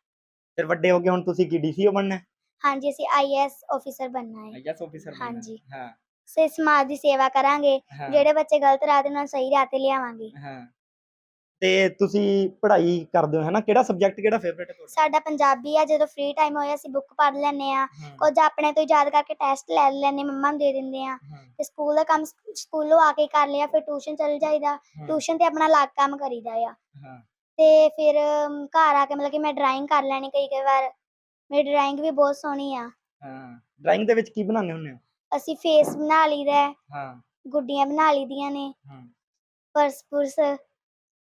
ਫਿਰ ਵੱਡੇ ਹੋ ਕੇ ਹੁਣ ਤੁਸੀਂ ਕੀ ਡੀਸੀਓ ਬਣਨਾ? ਹੈ
ਹਾਂਜੀ ਅਸੀਂ ਆਈਐਸ ਆਫੀਸਰ ਬਣਨਾ ਹੈ।
ਆਈਐਸ ਆਫੀਸਰ
ਹਾਂਜੀ।
ਹਾਂ।
ਸੇ ਸਮਾਜ ਦੀ ਸੇਵਾ ਕਰਾਂਗੇ
ਹਾਂ,
ਜਿਹੜੇ ਬੱਚੇ ਗਲਤ ਰਾਹ ਤੇ ਉਹਨਾਂ ਨੂੰ ਸਹੀ ਰਾਹ ਤੇ ਲਿਆਵਾਂਗੇ।
ਹਾਂ। ਤੇ ਤੁਸੀਂ ਪੜ੍ਹਾਈ ਕਰਦੇ ਹੋ ਹਨਾ ਕਿਹੜਾ ਸਬਜੈਕਟ ਕਿਹੜਾ ਫੇਵਰੇਟ ਹੈ ਤੁਹਾਡਾ
ਸਾਡਾ ਪੰਜਾਬੀ ਆ ਜਦੋਂ ਫ੍ਰੀ ਟਾਈਮ ਹੋਇਆ ਅਸੀਂ ਬੁੱਕ ਪੜ੍ਹ ਲੈਂਦੇ ਆ
ਹਾਂ,
ਕੁਝ ਆਪਣੇ ਤੋਂ ਯਾਦ ਕਰਕੇ ਟੈਸਟ ਲੈ ਲੈਂਦੇ ਮੰਮਾ ਨੂੰ ਦੇ ਦਿੰਦੇ ਆ
ਹਾਂ,
ਤੇ ਸਕੂਲ ਦਾ ਕੰਮ ਸਕੂਲੋਂ ਆ ਕੇ ਕਰ ਲਿਆ ਫਿਰ ਟਿਊਸ਼ਨ ਚਲ ਜਾਈਦਾ।
ਹਾਂ,
ਟਿਊਸ਼ਨ ਤੇ ਆਪਣਾ ਅਲੱਗ ਕੰਮ ਕਰੀਦਾ ਆ।
ਹਾਂ।
ਤੇ ਫਿਰ ਅਮ, ਘਰ ਆ ਕੇ ਮਤਲਬ ਕਿ ਮੈਂ ਡਰਾਇੰਗ ਕਰ ਲੈਣੀ ਕਈ ਕਈ ਵਾਰ। ਮੇਰੀ ਡਰਾਇੰਗ ਵੀ ਬਹੁਤ ਸੋਹਣੀ ਆ।
ਹਾਂ। ਡਰਾਇੰਗ ਦੇ ਵਿੱਚ ਕੀ ਬਣਾਉਂਦੇ ਹੁੰਦੇ ਹੋ?
ਅਸੀਂ ਫੇਸ ਬਣਾ ਲਈਦਾ ਹੈ,
ਹਾਂ।
ਗੁੱਡੀਆਂ ਬਣਾ ਲਈਦੀਆਂ ਨੇ।
ਹਾਂ।
ਪਰਸ ਪੁਰਸ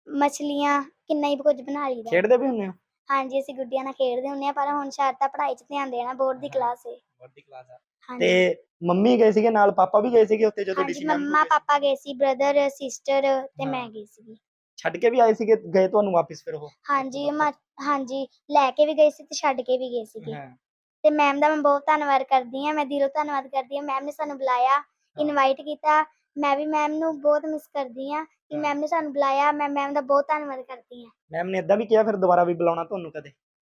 ਮਛਲੀਆਂ ਕਿੰਨਾ ਹੀ ਕੁਝ ਬਣਾ ਲਈਦਾ।
ਖੇਡਦੇ ਵੀ ਹੁੰਦੇ ਹੋ?
ਹਾਂਜੀ ਅਸੀਂ ਗੁੱਡੀਆਂ ਨਾਲ ਖੇਡਦੇ ਹੁੰਦੇ ਆ ਪਰ ਹੁਣ ਸ਼ਾਇਦ ਤਾਂ ਪੜ੍ਹਾਈ 'ਚ ਧਿਆਨ ਦੇਣਾ ਬੋਰਡ ਦੀ
ਹਾਂ।
ਕਲਾਸ ਹੈ
ਵੱਡੀ ਕਲਾਸ ਆ।
ਹਾਂਜੀ।
ਤੇ ਮੰਮੀ ਗਏ ਸੀਗੇ ਨਾਲ ਪਾਪਾ ਵੀ ਗਏ ਸੀਗੇ ਉੱਥੇ ਜਦੋਂ
ਹਾਂਜੀ
ਡੀਸੀ
ਮੈਮ ਪਾਪਾ ਗਏ ਸੀ ਬ੍ਰਦਰ ਸਿਸਟਰ ਤੇ
ਹਾਂ।
ਮੈਂ ਗਈ ਸੀ
ਛੱਡ ਕੇ ਵੀ ਆਏ ਸੀਗੇ ਗਏ ਤੁਹਾਨੂੰ ਵਾਪਸ ਫਿਰ ਉਹ?
ਹਾਂਜੀ ਮਾ- ਹਾਂਜੀ ਲੈ ਕੇ ਵੀ ਗਏ ਸੀ ਤੇ ਛੱਡ ਕੇ ਵੀ ਗਏ ਸੀਗੇ।
ਹਾਂ।
ਤੇ ਮੈਮ ਦਾ ਮੈਂ ਬਹੁਤ ਧੰਨਵਾਦ ਕਰਦੀ ਹਾਂ ਮੈਂ ਦਿਲੋਂ ਧੰਨਵਾਦ ਕਰਦੀ ਹਾਂ ਮੈਮ ਨੇ ਸਾਨੂੰ ਬੁਲਾਇਆ ਇਨਵਾਈਟ ਕੀਤਾ ਮੈਂ ਵੀ ਮੈਮ ਨੂੰ ਬਹੁਤ ਮਿਸ ਕਰਦੀ ਹਾਂ ਕਿ। ਮੈਮ ਨੇ ਸਾਨੂੰ ਬੁਲਾਇਆ ਮੈਂ ਮੈਮ ਦਾ ਬਹੁਤ ਧੰਨਵਾਦ ਕਰਦੀ ਹਾਂ।
ਮੈਮ ਨੇ ਇਦਾਂ ਵੀ ਕਿਹਾ ਫਿਰ ਦੁਬਾਰਾ ਵੀ ਬੁਲਾਉਣਾ ਤੁਹਾਨੂੰ ਕਦੇ?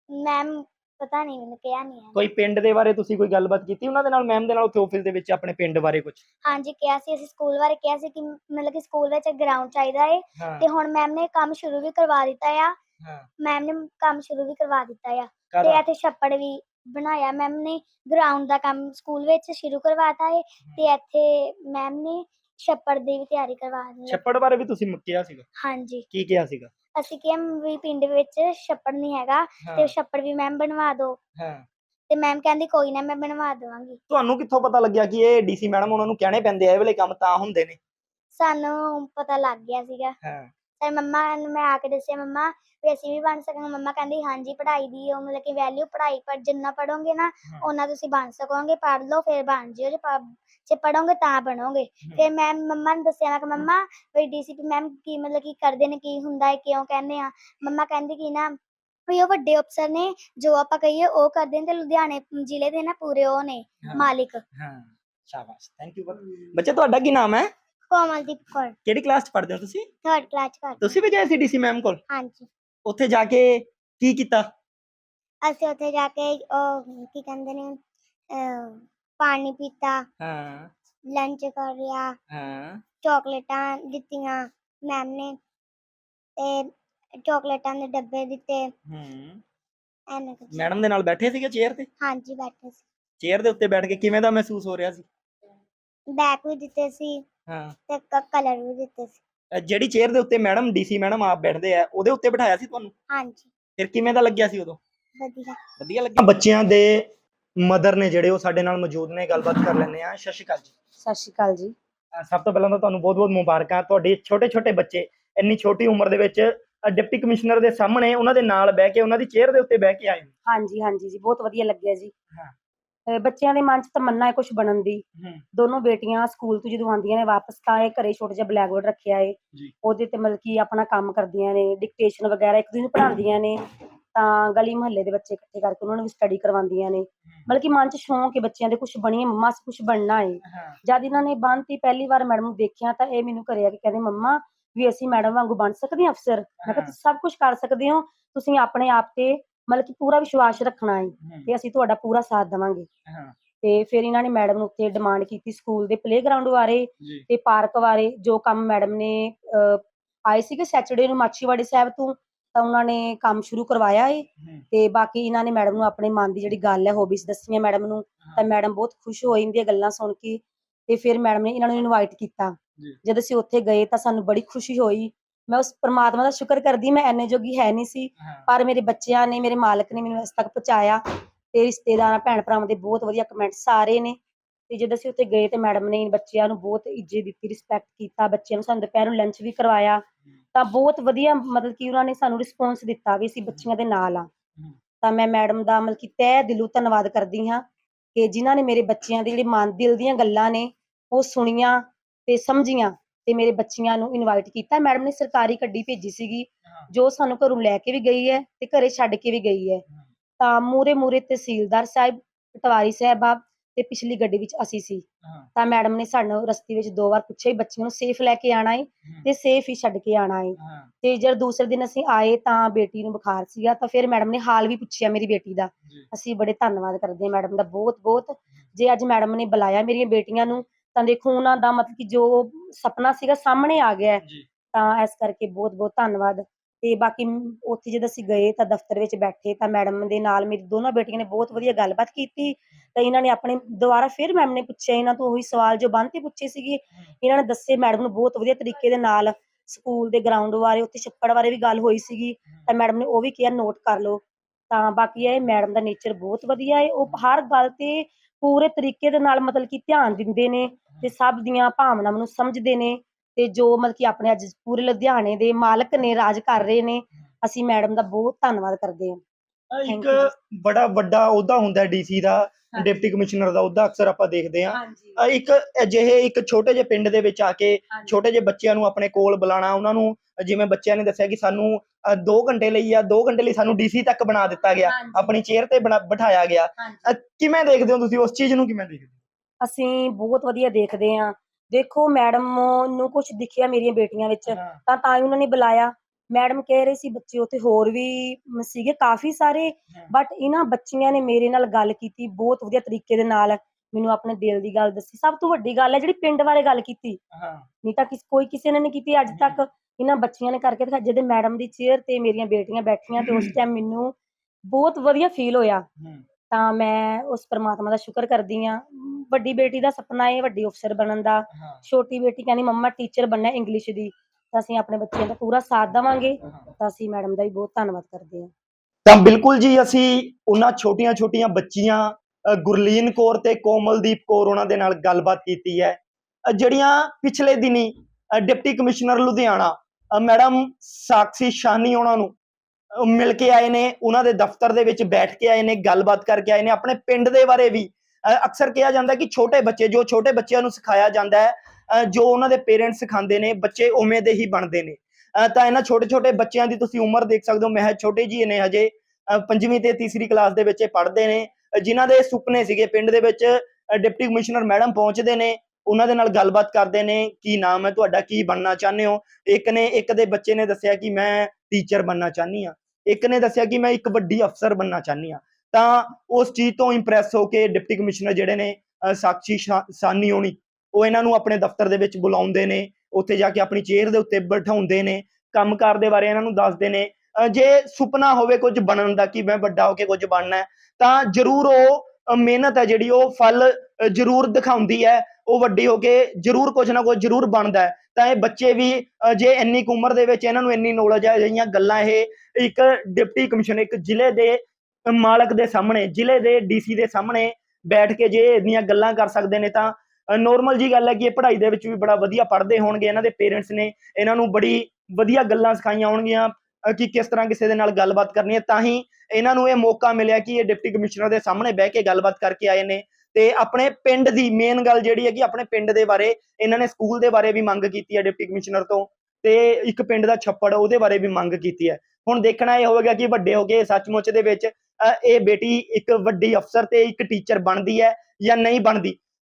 ਮੈਮ ਪਤਾ ਨਹੀਂ ਮੈਨੂੰ ਕਿਹਾ ਨਹੀਂ ਹੈ।
ਕੋਈ ਪਿੰਡ ਦੇ ਬਾਰੇ ਤੁਸੀਂ ਕੋਈ ਗੱਲਬਾਤ ਕੀਤੀ ਉਹਨਾਂ ਦੇ ਨਾਲ? ਮੈਮ ਦੇ ਨਾਲ ਉੱਥੇ ਆਫਿਸ ਦੇ ਵਿੱਚ ਆਪਣੇ ਪਿੰਡ ਬਾਰੇ ਕੁਝ
ਹਾਂਜੀ ਕਿਹਾ ਸੀ ਅਸੀਂ ਸਕੂਲ ਬਾਰੇ ਕਿਹਾ ਸੀ ਕਿ ਮਤਲਬ ਕਿ ਸਕੂਲ ਵਿੱਚ ਗਰਾਊਂਡ ਚਾਹੀਦਾ ਹੈ। ਤੇ ਹੁਣ ਮੈਮ ਨੇ ਕੰਮ ਸ਼ੁਰੂ ਵੀ ਕਰਵਾ ਦਿੱਤਾ ਆ।
ਹਾਂ।
ਮੈਮ ਨੇ ਕੰਮ ਸ਼ੁਰੂ ਵੀ ਕਰਵਾ ਦਿੱਤਾ ਆ। ਤੇ ਇੱਥੇ ਛੱਪੜ ਵੀ ਬਣਾਇਆ। ਮੈਮ ਨੇ ਗਰਾਊਂਡ ਦਾ ਕੰਮ ਸਕੂਲ ਵਿੱਚ ਸ਼ੁਰੂ ਕਰਵਾਤਾ ਹੈ। ਤੇ ਇੱਥੇ ਮੈਮ ਨੇ ਛੱਪੜ ਦੀ ਵੀ ਤਿਆਰੀ ਕਰਵਾ ਦਿੱਤੀ ਹੈ
ਛੱਪੜ ਬਾਰੇ ਵੀ ਤੁਸੀਂ ਕਿਹਾ ਸੀਗਾ?
ਹਾਂਜੀ।
ਕੀ ਕਿਹਾ ਸੀਗਾ?
ਅਸੀਂ ਕਿਹਾ ਵੀ ਪਿੰਡ ਵਿੱਚ ਛੱਪੜ ਨਹੀਂ ਹੈਗਾ ਤੇ ਛੱਪੜ ਵੀ ਮੈਮ ਬਣਵਾ ਦਿਓ
ਹਾਂ।
ਤੇ ਮੈਮ ਕਹਿੰਦੀ ਕੋਈ ਨਾ ਮੈਂ ਬਣਵਾ ਦੇਵਾਂਗੀ।
ਤੁਹਾਨੂੰ ਕਿੱਥੋਂ ਪਤਾ ਲੱਗਿਆ ਕਿ ਇਹ ਡੀਸੀ ਮੈਡਮ ਉਹਨਾਂ ਨੂੰ ਕਹਿਣੇ ਪੈਂਦੇ ਆ ਇਹ ਵੇਲੇ ਕੰਮ ਤਾਂ ਹੁੰਦੇ ਨੇ?
ਸਾਨੂੰ ਪਤਾ ਲੱਗ ਗਿਆ ਸੀਗਾ।
ਹਾਂ।
ਤੇ ਮੰਮਾ ਨੂੰ ਮੈਂ ਆ ਕੇ ਦੱਸਿਆ ਮੰਮਾ ਵੀ ਅਸੀਂ ਵੀ ਬਣ ਸਕਾਂਗੇ। ਮੰਮਾ ਕਹਿੰਦੀ ਹਾਂਜੀ ਪੜ੍ਹਾਈ ਦੀ ਉਹ ਮਤਲਬ ਕਿ ਵੈਲਿਊ ਪੜ੍ਹਾਈ ਪਰ ਜਿੰਨਾ ਪੜੋਗੇ ਨਾ। ਉਹਨਾਂ ਤੁਸੀਂ ਬਣ ਸਕੋਗੇ। ਪੜ੍ਹ ਲਓ ਫਿਰ ਬਣ ਜਿਓ। ਜੇ ਜੇ ਪੜੋਗੇ ਤਾਂ ਬਣੋਗੇ। ਫਿਰ ਮੈਂ ਮੰਮਾ ਨੂੰ ਦੱਸਿਆ ਮੈਂ ਕਿ ਮੰਮਾ ਵੀ ਡੀਸੀਪੀ ਮੈਮ ਕੀ ਮਤਲਬ ਕੀ ਕਰਦੇ ਨੇ ਕੀ ਹੁੰਦਾ ਹੈ ਕਿਉਂ ਕਹਿੰਦੇ ਆ? ਮੰਮਾ ਕਹਿੰਦੀ ਕਿ ਨਾ ਵੀ ਉਹ ਵੱਡੇ ਅਫਸਰ ਨੇ ਜੋ ਆਪਾਂ ਕਹੀਏ ਉਹ ਕਰਦੇ ਨੇ ਤੇ ਲੁਧਿਆਣੇ ਜ਼ਿਲ੍ਹੇ ਦੇ ਨਾ ਪੂਰੇ ਉਹ ਨੇ
ਹਾਂ।
ਮਾਲਿਕ।
ਹਾਂ ਸ਼ਾਬਾਸ਼ ਥੈਂਕ ਯੂ ਬੱਚੇ ਤੁਹਾਡਾ ਕੀ ਨਾਮ ਹੈ?
ਕੋਮਲਦੀਪ ਕੌਰ।
ਕਿਹੜੀ ਕਲਾਸ ਚ ਪੜ੍ਹਦੇ ਹੋ ਤੁਸੀਂ?
ਥਰਡ ਕਲਾਸ ਕਰ
ਤੁਸੀਂ ਵੀ ਗਏ ਸੀ ਡੀਸੀ ਮੈਮ ਕੋਲ?
ਹਾਂਜੀ।
ਉੱਥੇ ਜਾ ਕੇ ਕੀ ਕੀਤਾ?
ਅਸੀਂ ਉੱਥੇ ਜਾ ਕੇ ਉਹ ਕੀ ਕਹਿੰਦੇ ਨੇ ਅਹ, ਪਾਣੀ ਪੀਤਾ
ਹਾਂ।
ਲੰਚ ਕਰਿਆ
ਹਾਂ।
ਚਾਕਲੇਟਾਂ ਦਿੱਤੀਆਂ ਮੈਮ ਨੇ ਤੇ ਚਾਕਲੇਟਾਂ ਦੇ ਡੱਬੇ ਦਿੱਤੇ।
ਹੂੰ।
ਕੁਛ।
ਮੈਡਮ ਦੇ ਨਾਲ ਬੈਠੇ ਸੀਗੇ ਚੇਅਰ ਤੇ?
ਹਾਂਜੀ ਬੈਠੇ ਸੀ।
ਚੇਅਰ ਦੇ ਉੱਤੇ ਬੈਠ ਕੇ ਕਿਵੇਂ ਦਾ ਮਹਿਸੂਸ ਹੋ ਰਿਹਾ ਸੀ?
ਬੈਗ ਵੀ ਦਿੱਤੇ ਸੀ
ਹਾਂ।
ਤੇ ਕਲਰ ਵੀ ਦਿੱਤੇ ਸੀ।
ਅ, ਜਿਹੜੀ ਚੇਅਰ ਦੇ ਉੱਤੇ ਮੈਡਮ ਡੀਸੀ ਮੈਡਮ ਆਪ ਬੈਠਦੇ ਆ ਉਹਦੇ ਉੱਤੇ ਬਿਠਾਇਆ ਸੀ ਤੁਹਾਨੂੰ?
ਹਾਂਜੀ।
ਫਿਰ ਕਿਵੇਂ ਦਾ ਲੱਗਿਆ ਸੀ ਉਦੋਂ?
ਵਧੀਆ।
ਵਧੀਆ ਲੱਗਿਆ? ਬੱਚਿਆਂ ਦੇ ਮਦਰ ਨੇ ਜਿਹੜੇ ਉਹ ਸਾਡੇ ਨਾਲ ਮੌਜੂਦ ਨੇ ਗੱਲਬਾਤ ਕਰ ਲੈਂਦੇ ਆ ਸਤਿ ਸ਼੍ਰੀ ਅਕਾਲ ਜੀ।
ਸਤਿ ਸ਼੍ਰੀ ਅਕਾਲ ਜੀ।
ਸਭ ਤੋਂ ਪਹਿਲਾਂ ਤਾਂ ਤੁਹਾਨੂੰ ਬਹੁਤ-ਬਹੁਤ ਮੁਬਾਰਕਾਂ। ਤੁਹਾਡੇ ਛੋਟੇ ਛੋਟੇ ਬੱਚੇ ਇੰਨੀ ਛੋਟੀ ਉਮਰ ਦੇ ਵਿੱਚ ਅ, ਡਿਪਟੀ ਕਮਿਸ਼ਨਰ ਦੇ ਸਾਹਮਣੇ ਉਹਨਾਂ ਦੇ ਨਾਲ ਬਹਿ ਕੇ ਉਹਨਾਂ ਦੀ ਚੇਅਰ ਦੇ ਉੱਤੇ ਬਹਿ ਕੇ ਆਏ।
ਹਾਂਜੀ ਹਾਂਜੀ ਜੀ ਬਹੁਤ ਵਧੀਆ ਲੱਗਿਆ ਜੀ।
ਹਾਂ।
ਅਹ ਬੱਚਿਆਂ ਦੇ ਮਨ 'ਚ ਤਮੰਨਾ ਹੈ ਕੁਝ ਬਣਨ ਦੀ।
ਹੂੰ।
ਦੋਨੋਂ ਬੇਟੀਆਂ ਸਕੂਲ ਤੋਂ ਜਦੋਂ ਆਉਂਦੀਆਂ ਨੇ ਵਾਪਸ ਤਾਂ ਇਹ ਘਰੇ ਛੋਟਾ ਜਿਹਾ ਬਲੈਕਬੋਰਡ ਰੱਖਿਆ ਏ।
ਜੀ।
ਉਹਦੇ ਤੇ ਮਤਲਬ ਕਿ ਆਪਣਾ ਕੰਮ ਕਰਦੀਆਂ ਨੇ ਡਿਕਟੇਸ਼ਨ ਵਗੈਰਾ ਇੱਕ ਦੂਜੇ ਨੂੰ ਪੜ੍ਹਾਉਂਦੀਆਂ ਨੇ। ਤਾਂ ਗਲੀ ਮੁਹੱਲੇ ਦੇ ਬੱਚੇ ਇਕੱਠੇ ਕਰਕੇ ਉਹਨਾਂ ਨੂੰ ਵੀ ਸਟੱਡੀ ਕਰਵਾਉਂਦੀਆਂ ਨੇ। ਮਤਲਬ ਕਿ ਮਨ 'ਚ ਸ਼ੌਂਕ ਹੈ ਬੱਚਿਆਂ ਦੇ ਕੁਝ ਬਣੀਏ ਮੰਮਾ ਅਸੀਂ ਕੁਝ ਬਣਨਾ
ਹਾਂ।
ਜਦ ਇਹਨਾਂ ਨੇ ਬੰਨਤੀ ਪਹਿਲੀ ਵਾਰ ਮੈਡਮ ਨੂੰ ਦੇਖਿਆ ਤਾਂ ਇਹ ਮੈਨੂੰ ਘਰੇ ਆ ਕੇ ਕਹਿੰਦੇ ਮੰਮਾ ਵੀ ਅਸੀਂ ਮੈਡਮ ਵਾਂਗੂ ਬਣ ਸਕਦੇ ਹਾਂ ਅਫਸਰ? ਮੈਂ ਕਿਹਾ। ਤੁਸੀਂ ਸਭ ਕੁਝ ਕਰ ਸਕਦੇ ਹੋ ਤੁਸੀਂ ਆਪਣੇ ਆਪ ਤੇ ਮਤਲਬ ਕਿ ਪੂਰਾ ਵਿਸ਼ਵਾਸ ਰੱਖਣਾ ਹੈ
ਹੂੰ,
ਤੇ ਅਸੀਂ ਤੁਹਾਡਾ ਪੂਰਾ ਸਾਥ ਦੇਵਾਂਗੇ।
ਹਾਂ।
ਤੇ ਫਿਰ ਇਹਨਾਂ ਨੇ ਮੈਡਮ ਨੂੰ ਉੱਤੇ ਡਿਮਾਂਡ ਕੀਤੀ ਸਕੂਲ ਦੇ ਪਲੇਗਰਾਉਂਡ ਬਾਰੇ
ਜੀ।
ਤੇ ਪਾਰਕ ਬਾਰੇ ਜੋ ਕੰਮ ਮੈਡਮ ਨੇ ਅਹ, ਆਏ ਸੀਗੇ ਸੈਚਰਡੇ ਨੂੰ ਮਾਛੀਵਾੜੇ ਸਾਹਿਬ ਤੋਂ ਤਾਂ ਉਹਨਾਂ ਨੇ ਕੰਮ ਸ਼ੁਰੂ ਕਰਵਾਇਆ ਏ ਤੇ ਬਾਕੀ ਇਹਨਾਂ ਨੇ ਮੈਡਮ ਨੂੰ ਆਪਣੇ ਮਨ ਦੀ ਜਿਹੜੀ ਗੱਲ ਹੈ ਹੌਬੀਜ਼ ਦੱਸੀਆਂ ਮੈਡਮ ਨੂੰ ਤਾਂ ਮੈਡਮ ਬਹੁਤ ਖੁਸ਼ ਹੋਈ ਇਹਦੀਆਂ ਗੱਲਾਂ ਸੁਣ ਕੇ ਤੇ ਫਿਰ ਮੈਡਮ ਨੇ ਇਹਨਾਂ ਨੂੰ ਇਨਵਾਈਟ ਕੀਤਾ। ਜਦ ਅਸੀਂ ਉੱਥੇ ਗਏ ਤਾਂ ਸਾਨੂੰ ਬੜੀ ਖੁਸ਼ੀ ਹੋਈ। ਮੈਂ ਉਸ ਪ੍ਰਮਾਤਮਾ ਦਾ ਸ਼ੁਕਰ ਕਰਦੀ ਮੈਂ ਐਨੇ ਜੋਗੀ ਹੈ ਨਹੀਂ ਸੀ ਪਰ ਮੇਰੇ ਬੱਚਿਆਂ ਨੇ ਮੇਰੇ ਮਾਲਕ ਨੇ ਮੈਨੂੰ ਇਸ ਤੱਕ ਪਹੁੰਚਾਇਆ ਤੇ ਰਿਸ਼ਤੇਦਾਰਾਂ ਭੈਣ ਭਰਾਵਾਂ ਦੇ ਬਹੁਤ ਵਧੀਆ ਕਮੈਂਟ ਸਾਰੇ ਨੇ। ਤੇ ਜਦ ਅਸੀਂ ਉੱਥੇ ਗਏ ਤੇ ਮੈਡਮ ਨੇ ਬੱਚਿਆਂ ਨੂੰ ਬਹੁਤ ਇੱਜ਼ਤ ਦਿੱਤੀ ਰਿਸਪੈਕਟ ਕੀਤਾ ਬੱਚਿਆਂ ਨੂੰ ਸਾਨੂੰ ਦੁਪਹਿਰ ਨੂੰ ਲੰਚ ਵੀ ਕਰਵਾਇਆ। ਤਾਂ ਬਹੁਤ ਵਧੀਆ ਮਤਲਬ ਕਿ ਉਹਨਾਂ ਨੇ ਸਾਨੂੰ ਰਿਸਪੌਂਸ ਦਿੱਤਾ ਵੀ ਅਸੀਂ ਬੱਚਿਆਂ ਦੇ ਨਾਲ ਆ। ਤਾਂ ਮੈਂ ਮੈਡਮ ਦਾ ਮਤਲਬ ਕਿ ਤਹਿ ਦਿਲੋਂ ਧੰਨਵਾਦ ਕਰਦੀ ਹਾਂ ਕਿ ਜਿਨ੍ਹਾਂ ਨੇ ਮੇਰੇ ਬੱਚਿਆਂ ਦੇ ਜਿਹੜੇ ਮਨ ਦਿਲ ਦੀਆਂ ਗੱਲਾਂ ਨੇ ਉਹ ਸੁਣੀਆਂ ਤੇ ਸਮਝੀਆਂ ਤੇ ਮੇਰੇ ਬੱਚਿਆਂ ਨੂੰ ਇਨਵਾਈਟ ਕੀਤਾ। ਮੈਡਮ ਨੇ ਸਰਕਾਰੀ ਗੱਡੀ ਭੇਜੀ ਸੀਗੀ ਜੋ ਸਾਨੂੰ ਘਰੋਂ ਲੈ ਕੇ ਵੀ ਗਈ ਹੈ ਤੇ ਘਰੇ ਛੱਡ ਕੇ ਵੀ ਗਈ ਹੈ। ਤਾਂ ਮੂਰੇ ਮੂਰੇ ਤਹਿਸੀਲਦਾਰ ਸਾਹਿਬ ਪਟਵਾਰੀ ਸਾਹਿਬਾ ਤੇ ਪਿਛਲੀ ਗੱਡੀ ਵਿੱਚ ਅਸੀਂ ਸੀ।
ਹਾਂ।
ਤਾਂ ਮੈਡਮ ਨੇ ਸਾਨੂੰ ਰਸਤੇ ਵਿੱਚ ਦੋ ਵਾਰ ਪੁੱਛਿਆ ਵੀ ਬੱਚਿਆਂ ਨੂੰ ਸੇਫ ਲੈ ਕੇ ਆਣਾ ਹੈ। ਤੇ ਸੇਫ ਹੀ ਛੱਡ ਕੇ ਆਣਾ ਹੈ
ਹਾਂ।
ਤੇ ਜਦ ਦੂਸਰੇ ਦਿਨ ਅਸੀਂ ਆਏ ਤਾਂ ਬੇਟੀ ਨੂੰ ਬੁਖਾਰ ਸੀਗਾ ਤਾਂ ਫਿਰ ਮੈਡਮ ਨੇ ਹਾਲ ਵੀ ਪੁੱਛਿਆ ਮੇਰੀ ਬੇਟੀ ਦਾ।
ਜੀ।
ਅਸੀਂ ਬੜੇ ਧੰਨਵਾਦ ਕਰਦੇ ਹਾਂ ਮੈਡਮ ਦਾ ਬਹੁਤ ਬਹੁਤ। ਜੇ ਅੱਜ ਮੈਡਮ ਨੇ ਬੁਲਾਇਆ ਮੇਰੀਆਂ ਬੇਟੀਆਂ ਨੂੰ ਤਾਂ ਦੇਖੋ ਉਹਨਾਂ ਦਾ ਮਤਲਬ ਕਿ ਜੋ ਸੁਪਨਾ ਸੀਗਾ ਸਾਹਮਣੇ ਆ ਗਿਆ। ਹੈ।
ਜੀ।
ਤਾਂ ਇਸ ਕਰਕੇ ਬਹੁਤ ਬਹੁਤ ਧੰਨਵਾਦ। ਤੇ ਬਾਕੀ ਮ- ਉੱਥੇ ਜਦ ਅਸੀਂ ਗਏ ਤਾਂ ਦਫ਼ਤਰ ਵਿੱਚ ਬੈਠੇ ਤਾਂ ਮੈਡਮ ਦੇ ਨਾਲ ਮੇਰੀ ਦੋਨੋਂ ਬੇਟੀਆਂ ਨੇ ਬਹੁਤ ਵਧੀਆ ਗੱਲਬਾਤ ਕੀਤੀ। ਤਾਂ ਇਹਨਾਂ ਨੇ ਆਪਣੇ ਦੁਬਾਰਾ ਫਿਰ ਮੈਮ ਨੇ ਪੁੱਛਿਆ ਇਹਨਾਂ ਤੋਂ ਉਹੀ ਸਵਾਲ ਜੋ ਬੰਦ ਤੇ ਪੁੱਛੇ ਸੀਗੇ। ਇਹਨਾਂ ਨੇ ਦੱਸੇ ਮੈਡਮ ਨੂੰ ਬਹੁਤ ਵਧੀਆ ਤਰੀਕੇ ਦੇ ਨਾਲ ਸਕੂਲ ਦੇ ਗਰਾਊਂਡ ਬਾਰੇ ਉੱਥੇ ਛੱਪੜ ਬਾਰੇ ਵੀ ਗੱਲ ਹੋਈ ਸੀਗੀ। ਤਾਂ ਮੈਡਮ ਨੇ ਉਹ ਵੀ ਕਿਹਾ ਨੋਟ ਕਰ ਲਓ। ਤਾਂ ਬਾਕੀ ਇਹ ਮੈਡਮ ਦਾ ਨੇਚਰ ਬਹੁਤ ਵਧੀਆ ਹੈ ਉਹ ਹਰ ਗੱਲ ਤੇ ਪੂਰੇ ਤਰੀਕੇ ਦੇ ਨਾਲ ਮਤਲਬ ਕਿ ਧਿਆਨ ਦਿੰਦੇ ਨੇ ਤੇ ਸਭ ਦੀਆਂ ਭਾਵਨਾਵਾਂ ਨੂੰ ਸਮਝਦੇ ਨੇ ਤੇ ਜੋ ਮਤਲਬ ਕਿ ਆਪਣੇ ਅੱਜ ਪੂਰੇ ਲੁਧਿਆਣੇ ਦੇ ਮਾਲਕ ਨੇ ਰਾਜ ਕਰ ਰਹੇ ਨੇ ਅਸੀਂ ਮੈਡਮ ਦਾ ਬਹੁਤ ਧੰਨਵਾਦ ਕਰਦੇ ਹਾਂ।
ਇੱਕ ਬੜਾ ਵੱਡਾ ਅਹੁਦਾ ਹੁੰਦਾ ਡੀਸੀ ਦਾ। ਡਿਪਟੀ ਕਮਿਸ਼ਨਰ ਦਾ ਅਹੁਦਾ ਅਕਸਰ ਆਪਾਂ ਦੇਖਦੇ ਅ, ਇੱਕ ਅਜਿਹੇ ਇੱਕ ਛੋਟੇ ਜਿਹੇ ਪਿੰਡ ਦੇ ਵਿੱਚ ਆ ਕੇ। ਛੋਟੇ ਜਿਹੇ ਬੱਚਿਆਂ ਨੂੰ ਆਪਣੇ ਕੋਲ ਬੁਲਾਣਾ ਉਹਨਾਂ ਨੂੰ ਜਿਵੇਂ ਬੱਚਿਆਂ ਨੇ ਦੱਸਿਆ ਕਿ ਸਾਨੂੰ 2 ਘੰਟੇ ਲਈ ਜਾਂ 2 ਘੰਟੇ ਲਈ ਸਾਨੂੰ ਡੀਸੀ ਤੱਕ ਬਣਾ ਦਿੱਤਾ ਗਿਆ। ਆਪਣੀ ਚੇਅਰ ਤੇ ਬਿਠਾਇਆ ਗਿਆ। ਕਿਵੇਂ ਦੇਖਦੇ ਹੋ ਤੁਸੀਂ ਉਸ ਚੀਜ਼ ਨੂੰ ਕਿਵੇਂ ਦੇਖਦੇ ਹੋ?
ਅਸੀਂ ਬਹੁਤ ਵਧੀਆ ਦੇਖਦੇ ਹਾਂ। ਦੇਖੋ ਮੈਡਮ ਨੂੰ ਕੁਝ ਦਿਖਿਆ ਮੇਰੀਆਂ ਬੇਟੀਆਂ ਵਿੱਚ ਤਾਂ ਤਾਂ ਹੀ ਉਹਨਾਂ ਨੇ ਬੁਲਾਇਆ। ਮੈਡਮ ਕਹਿ ਰਹੇ ਸੀ ਬੱਚੇ ਉੱਥੇ ਹੋਰ ਵੀ ਮ, ਸੀਗੇ ਕਾਫੀ ਸਾਰੇ ਬਟ ਇਹਨਾਂ ਬੱਚੀਆਂ ਨੇ ਮੇਰੇ ਨਾਲ ਗੱਲ ਕੀਤੀ ਬਹੁਤ ਵਧੀਆ ਤਰੀਕੇ ਦੇ ਨਾਲ ਮੈਨੂੰ ਆਪਣੇ ਦਿਲ ਦੀ ਗੱਲ ਦੱਸੀ। ਸਭ ਤੋਂ ਵੱਡੀ ਗੱਲ ਹੈ ਜਿਹੜੀ ਪਿੰਡ ਬਾਰੇ ਗੱਲ ਕੀਤੀ।
ਹਾਂ।
ਨਹੀਂ ਤਾਂ ਕਿਸ ਕੋਈ ਕਿਸੇ ਨੇ ਨਹੀਂ ਕੀਤੀ ਅੱਜ ਤੱਕ ਇਹਨਾਂ ਬੱਚੀਆਂ ਨੇ ਕਰਕੇ ਦਿਖਾਇਆ ਜਦੋਂ ਮੈਡਮ ਦੀ ਚੇਅਰ ਤੇ ਮੇਰੀਆਂ ਬੇਟੀਆਂ ਬੈਠੀਆਂ ਤੇ ਉਸ ਟਾਈਮ ਮੈਨੂੰ ਬਹੁਤ ਵਧੀਆ ਫੀਲ ਹੋਇਆ। ਤਾਂ ਮੈਂ ਉਸ ਪਰਮਾਤਮਾ ਦਾ ਸ਼ੁਕਰ ਕਰਦੀ ਆ ਵੱਡੀ ਬੇਟੀ ਦਾ ਸੁਪਨਾ ਹੈ ਵੱਡੀ ਅਫਸਰ ਬਣਨ ਦਾ।
ਹਾਂ।
ਛੋਟੀ ਬੇਟੀ ਕਹਿੰਦੀ ਮੰਮਾ ਟੀਚਰ ਬਣਨਾ ਇੰਗਲਿਸ਼ ਦੀ। ਤਾਂ ਅਸੀਂ ਆਪਣੇ ਬੱਚਿਆਂ ਦਾ ਪੂਰਾ ਸਾਥ ਦੇਵਾਂਗੇ। ਤਾਂ ਅਸੀਂ ਮੈਡਮ ਦਾ ਵੀ ਬਹੁਤ ਧੰਨਵਾਦ ਕਰਦੇ ਹਾਂ।
ਤਾਂ ਬਿਲਕੁਲ ਜੀ ਅਸੀਂ ਉਹਨਾਂ ਛੋਟੀਆਂ-ਛੋਟੀਆਂ ਬੱਚੀਆਂ ਗੁਰਲੀਨ ਕੌਰ ਤੇ ਕੋਮਲਦੀਪ ਕੌਰ ਉਹਨਾਂ ਦੇ ਨਾਲ ਗੱਲਬਾਤ ਕੀਤੀ ਹੈ। ਜਿਹੜੀਆਂ ਪਿਛਲੇ ਦਿਨੀ deputy commissioner Ludhiana madam Sakshi Sawhney ਉਹਨਾਂ ਨੂੰ ਮਿਲ ਕੇ ਆਏ ਨੇ ਉਹਨਾਂ ਦੇ ਦਫ਼ਤਰ ਦੇ ਵਿੱਚ ਬੈਠ ਕੇ ਆਏ ਨੇ ਗੱਲਬਾਤ ਕਰਕੇ ਆਏ ਨੇ। ਆਪਣੇ ਪਿੰਡ ਦੇ ਬਾਰੇ ਵੀ ਅਕਸਰ ਕਿਹਾ ਜਾਂਦਾ ਕਿ ਛੋਟੇ ਬੱਚੇ ਜੋ ਛੋਟੇ ਬੱਚਿਆਂ ਨੂੰ ਸਿਖਾਇਆ ਜਾਂਦਾ ਹੈ ਜੋ ਉਹਨਾਂ ਦੇ ਪੇਰੈਂਟਸ ਸਿਖਾਉਂਦੇ ਨੇ ਬੱਚੇ ਉਵੇਂ ਦੇ ਹੀ ਬਣਦੇ ਨੇ। ਤਾਂ ਇਹਨਾਂ ਛੋਟੇ ਛੋਟੇ ਬੱਚਿਆਂ ਦੀ ਤੁਸੀਂ ਉਮਰ ਦੇਖ ਸਕਦੇ ਹੋ ਮਹਿਜ ਛੋਟੇ ਜੀ ਨੇ ਹਜੇ। ਪੰਜਵੀਂ ਤੇ ਤੀਸਰੀ ਕਲਾਸ ਦੇ ਵਿੱਚ ਪੜ੍ਹਦੇ ਨੇ। ਅ, ਜਿਨ੍ਹਾਂ ਦੇ ਸੁਪਨੇ ਸੀਗੇ ਪਿੰਡ ਦੇ ਵਿੱਚ ਡਿਪਟੀ ਕਮਿਸ਼ਨਰ ਮੈਡਮ ਪਹੁੰਚਦੇ ਨੇ ਉਹਨਾਂ ਦੇ ਨਾਲ ਗੱਲਬਾਤ ਕਰਦੇ ਨੇ ਕੀ ਨਾਮ ਹੈ ਤੁਹਾਡਾ ਕੀ ਬਣਨਾ ਚਾਹੁੰਦੇ ਹੋ? ਇੱਕ ਨੇ ਇੱਕ ਦੇ ਬੱਚੇ ਨੇ ਦੱਸਿਆ ਕਿ ਮੈਂ ਟੀਚਰ ਬਣਨਾ ਚਾਹਨੀ ਆ ਇੱਕ ਨੇ ਦੱਸਿਆ ਕਿ ਮੈਂ ਇੱਕ ਵੱਡੀ ਅਫਸਰ ਬਣਨਾ ਚਾਹਨੀ ਆ ਤਾਂ ਉਸ ਚੀਜ਼ ਤੋਂ ਇੰਪ੍ਰੈਸ ਹੋ ਕੇ ਡਿਪਟੀ ਕਮਿਸ਼ਨਰ ਜਿਹੜੇ ਨੇ ਅ, ਸਾਕਸ਼ੀ ਸ਼ਾ- ਸਾਨੀ ਹੋਣੀ ਉਹ ਇਹਨਾਂ ਨੂੰ ਆਪਣੇ ਦਫ਼ਤਰ ਦੇ ਵਿੱਚ ਬੁਲਾਉਂਦੇ ਨੇ, ਉੱਥੇ ਜਾ ਕੇ ਆਪਣੀ ਚੇਅਰ ਦੇ ਉੱਤੇ ਬਿਠਾਉਂਦੇ ਨੇ, ਕੰਮਕਾਰ ਦੇ ਬਾਰੇ ਇਹਨਾਂ ਨੂੰ ਦੱਸਦੇ ਨੇ। ਜੇ ਸੁਪਨਾ ਹੋਵੇ ਕੁਝ ਬਣਨ ਦਾ ਕਿ ਮੈਂ ਵੱਡਾ ਹੋ ਕੇ ਕੁਝ ਬਣਨਾ ਹੈ, ਤਾਂ ਜ਼ਰੂਰ ਉਹ ਮਿਹਨਤ ਹੈ ਜਿਹੜੀ ਉਹ ਫਲ ਜ਼ਰੂਰ ਦਿਖਾਉਂਦੀ ਹੈ। ਉਹ ਵੱਡੀ ਹੋ ਕੇ ਜ਼ਰੂਰ ਕੁਝ ਨਾ ਕੁਝ ਜ਼ਰੂਰ ਬਣਦਾ ਹੈ। ਤਾਂ ਇਹ ਬੱਚੇ ਵੀ ਜੇ ਇੰਨੀ ਕੁ ਉਮਰ ਦੇ ਵਿੱਚ ਇਹਨਾਂ ਨੂੰ ਇੰਨੀ ਨੌਲੇਜ ਹੈ ਜਿਹੀਆਂ ਗੱਲਾਂ ਇਹ ਇੱਕ ਡਿਪਟੀ ਕਮਿਸ਼ਨਰ ਇੱਕ ਜ਼ਿਲ੍ਹੇ ਦੇ ਮਾਲਕ ਦੇ ਸਾਹਮਣੇ, ਜ਼ਿਲ੍ਹੇ ਦੇ ਡੀਸੀ ਦੇ ਸਾਹਮਣੇ ਬੈਠ ਕੇ ਜੇ ਇਹਦੀਆਂ ਗੱਲਾਂ ਕਰ ਸਕਦੇ ਨੇ ਤਾਂ ਨੋਰਮਲ ਜੀ ਗੱਲ ਹੈ ਕਿ ਇਹ ਪੜ੍ਹਾਈ ਦੇ ਵਿੱਚ ਵੀ ਬੜਾ ਵਧੀਆ ਪੜ੍ਹਦੇ ਹੋਣਗੇ, ਇਹਨਾਂ ਦੇ ਪੇਰੈਂਟਸ ਨੇ ਇਹਨਾਂ ਨੂੰ ਬੜੀ ਵਧੀਆ ਗੱਲਾਂ ਸਿਖਾਈਆਂ ਹੋਣਗੀਆਂ ਕਿ ਕਿਸ ਤਰ੍ਹਾਂ ਕਿਸੇ ਦੇ ਨਾਲ ਗੱਲਬਾਤ ਕਰਨੀ ਹੈ, ਤਾਂ ਹੀ ਇਹਨਾਂ ਨੂੰ ਇਹ ਮੌਕਾ ਮਿਲਿਆ ਕਿ ਇਹ ਡਿਪਟੀ ਕਮਿਸ਼ਨਰ ਦੇ ਸਾਹਮਣੇ ਬਹਿ ਕੇ ਗੱਲਬਾਤ ਕਰਕੇ ਆਏ ਨੇ। ਤੇ ਆਪਣੇ ਪਿੰਡ ਦੀ ਮੇਨ ਗੱਲ ਜਿਹੜੀ ਹੈ ਕਿ ਆਪਣੇ ਪਿੰਡ ਦੇ ਬਾਰੇ ਇਹਨਾਂ ਨੇ ਸਕੂਲ ਦੇ ਬਾਰੇ ਵੀ ਮੰਗ ਕੀਤੀ ਹੈ ਡਿਪਟੀ ਕਮਿਸ਼ਨਰ ਤੋਂ, ਤੇ ਇੱਕ ਪਿੰਡ ਦਾ ਛੱਪੜ ਉਹਦੇ ਬਾਰੇ ਵੀ ਮੰਗ ਕੀਤੀ ਹੈ। ਹੁਣ ਦੇਖਣਾ ਇਹ ਹੋਵੇਗਾ ਕਿ ਵੱਡੇ ਹੋ ਕੇ ਸੱਚਮੁੱਚ ਦੇ ਵਿੱਚ ਇਹ ਬੇਟੀ ਇੱਕ ਵੱਡੀ ਅਫਸਰ ਤੇ ਇੱਕ ਟੀਚਰ ਬਣਦੀ ਹੈ ਜਾਂ ਨਹੀਂ ਬਣਦੀ।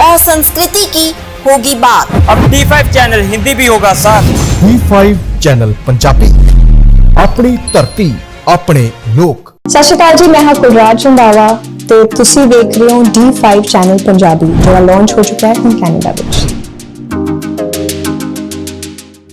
और संस्कृति की होगी बात
अब D5 चैनल हिंदी भी होगा साथ
D5 ਚੈਨਲ ਪੰਜਾਬੀ ਆਪਣੀ ਧਰਤੀ ਆਪਣੇ ਲੋਕ
ਸਤਿ ਸ਼੍ਰੀ ਅਕਾਲ ਜੀ ਮੈਂ ਹਾਂ ਕੁਲਰਾਜ ਰੰਧਾਵਾ ਤੇ ਤੁਸੀਂ ਦੇਖ ਰਹੇ ਹੋ D5 ਚੈਨਲ ਪੰਜਾਬੀ ਜਿਹੜਾ ਲਾਂਚ ਹੋ ਚੁੱਕਾ ਹੈ ਹੁਣ ਕੈਨੇਡਾ ਵਿੱਚ